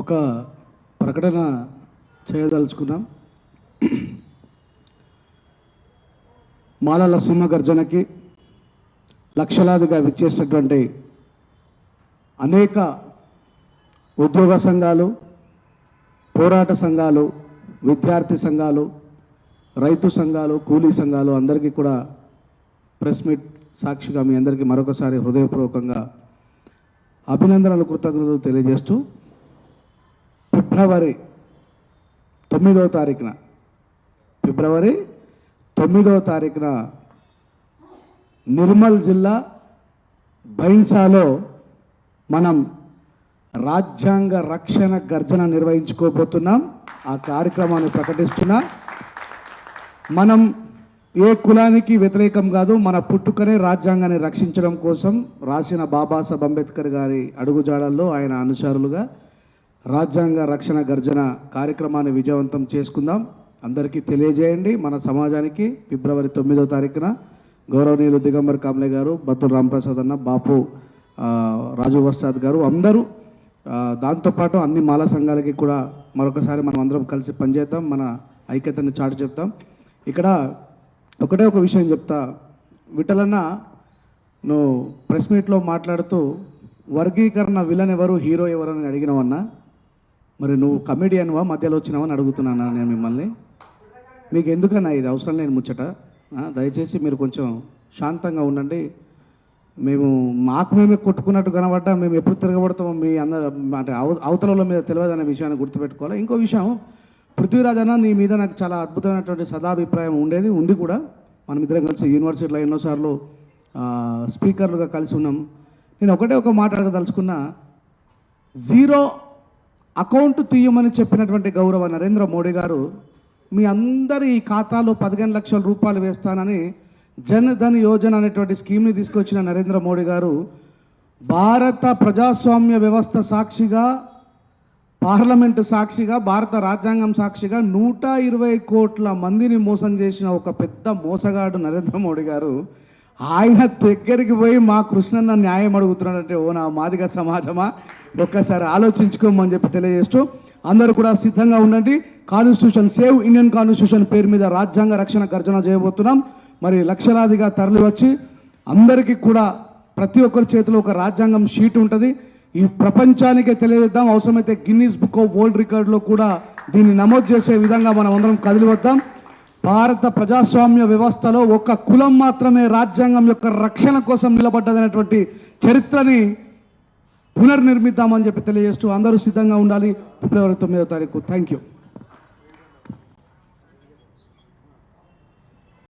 ఒక ప్రకటన చేయదలుచుకున్నాం. మాలల సింహ గర్జనకి లక్షలాదిగా విచ్చేసినటువంటి అనేక ఉద్యోగ సంఘాలు పోరాట సంఘాలు విద్యార్థి సంఘాలు రైతు సంఘాలు కూలీ సంఘాలు అందరికీ కూడా ప్రెస్ మీట్ సాక్షిగా మీ అందరికీ మరొకసారి హృదయపూర్వకంగా అభినందనలు కృతజ్ఞతలు తెలియజేస్తూ ఫిబ్రవరి తొమ్మిదవ తారీఖున. ఫిబ్రవరి తొమ్మిదవ తారీఖున నిర్మల్ జిల్లా బైన్సాలో మనం రాజ్యాంగ రక్షణ గర్జన నిర్వహించుకోబోతున్నాం. ఆ కార్యక్రమాన్ని ప్రకటిస్తున్నా. మనం ఏ కులానికి వ్యతిరేకం కాదు మన పుట్టుకనే రాజ్యాంగాన్ని రక్షించడం కోసం రాసిన బాబాసాహెబ్ అంబేద్కర్ గారి అడుగుజాడల్లో ఆయన అనుసారులుగా రాజ్యాంగ రక్షణ గర్జన కార్యక్రమాన్ని విజయవంతం చేసుకుందాం. అందరికీ తెలియజేయండి. మన సమాజానికి ఫిబ్రవరి తొమ్మిదో తారీఖున గౌరవనీయులు దిగంబర్ కామ్లే గారు బత్తుల రామప్రసాద్ అన్న బాపు రాజు వస్తాద్ గారు అందరూ దాంతోపాటు అన్ని మాల సంఘాలకి కూడా మరొకసారి మనం అందరం కలిసి పనిచేద్దాం. మన ఐక్యతను చాటు చెప్తాం. ఇక్కడ ఒకటే ఒక విషయం చెప్తా. విఠలన్న నువ్వు ప్రెస్ మీట్లో మాట్లాడుతూ వర్గీకరణ విలన్ ఎవరు హీరో ఎవరు అని అడిగినవన్నా? మరి నువ్వు కమెడియన్వా మధ్యలో వచ్చినావా అని అడుగుతున్నాను నేను మిమ్మల్ని? మీకు ఎందుకన్నా ఇది అవసరం లేని ముచ్చట? దయచేసి మీరు కొంచెం శాంతంగా ఉండండి. మేము మాకు మేమే కొట్టుకున్నట్టు కనబడ్డా మేము ఎప్పుడు తిరగబడతామో మీ అందరు అంటే అవ- అవతల మీద తెలియదు అనే విషయాన్ని గుర్తుపెట్టుకోవాలి. ఇంకో విషయం పృథ్వీరాజ్ అన్న నీ మీద నాకు చాలా అద్భుతమైనటువంటి సదాభిప్రాయం ఉండేది ఉంది కూడా. మనం ఇద్దరం కలిసి యూనివర్సిటీలో ఎన్నోసార్లు స్పీకర్లుగా కలిసి ఉన్నాం. నేను ఒకటే ఒక మాట అడగదలుచుకున్నా జీరో అకౌంట్ తీయమని చెప్పినటువంటి గౌరవ నరేంద్ర మోడీ గారు మీ అందరి ఖాతాలో పదిహేను లక్షల రూపాయలు వేస్తానని జన్ ధన్ యోజన అనేటువంటి స్కీమ్ని తీసుకొచ్చిన నరేంద్ర మోడీ గారు భారత ప్రజాస్వామ్య వ్యవస్థ సాక్షిగా పార్లమెంటు సాక్షిగా భారత రాజ్యాంగం సాక్షిగా నూట ఇరవై కోట్ల మందిని మోసం చేసిన ఒక పెద్ద మోసగాడు నరేంద్ర మోడీ గారు. ఆయన దగ్గరికి పోయి మా కృష్ణన్న న్యాయం అడుగుతున్నాడంటే ఓ నా మాదిగ సమాజమా? ఒక్కసారి ఆలోచించుకోమని చెప్పి తెలియజేస్తూ అందరూ కూడా సిద్ధంగా ఉండండి. కాన్స్టిట్యూషన్ సేవ్ ఇండియన్ కాన్స్టిట్యూషన్ పేరు మీద రాజ్యాంగ రక్షణ గర్జన చేయబోతున్నాం. మరి లక్షలాదిగా తరలి వచ్చి అందరికీ కూడా ప్రతి ఒక్కరి చేతిలో ఒక రాజ్యాంగం షీట్ ఉంటుంది. ఈ ప్రపంచానికే తెలియజేద్దాం. అవసరమైతే గిన్నీస్ బుక్ ఆఫ్ వరల్డ్ రికార్డులో కూడా దీన్ని నమోదు చేసే విధంగా మనం అందరం కదిలి వద్దాం. భారత ప్రజాస్వామ్య వ్యవస్థలో ఒక కులం మాత్రమే రాజ్యాంగం యొక్క రక్షణ కోసం నిలబడ్డదనేటువంటి చరిత్రని పునర్నిర్మిద్దామని చెప్పి తెలియజేస్తూ అందరూ సిద్ధంగా ఉండాలి. ఫిబ్రవరి తొమ్మిదో తారీఖు. Thank you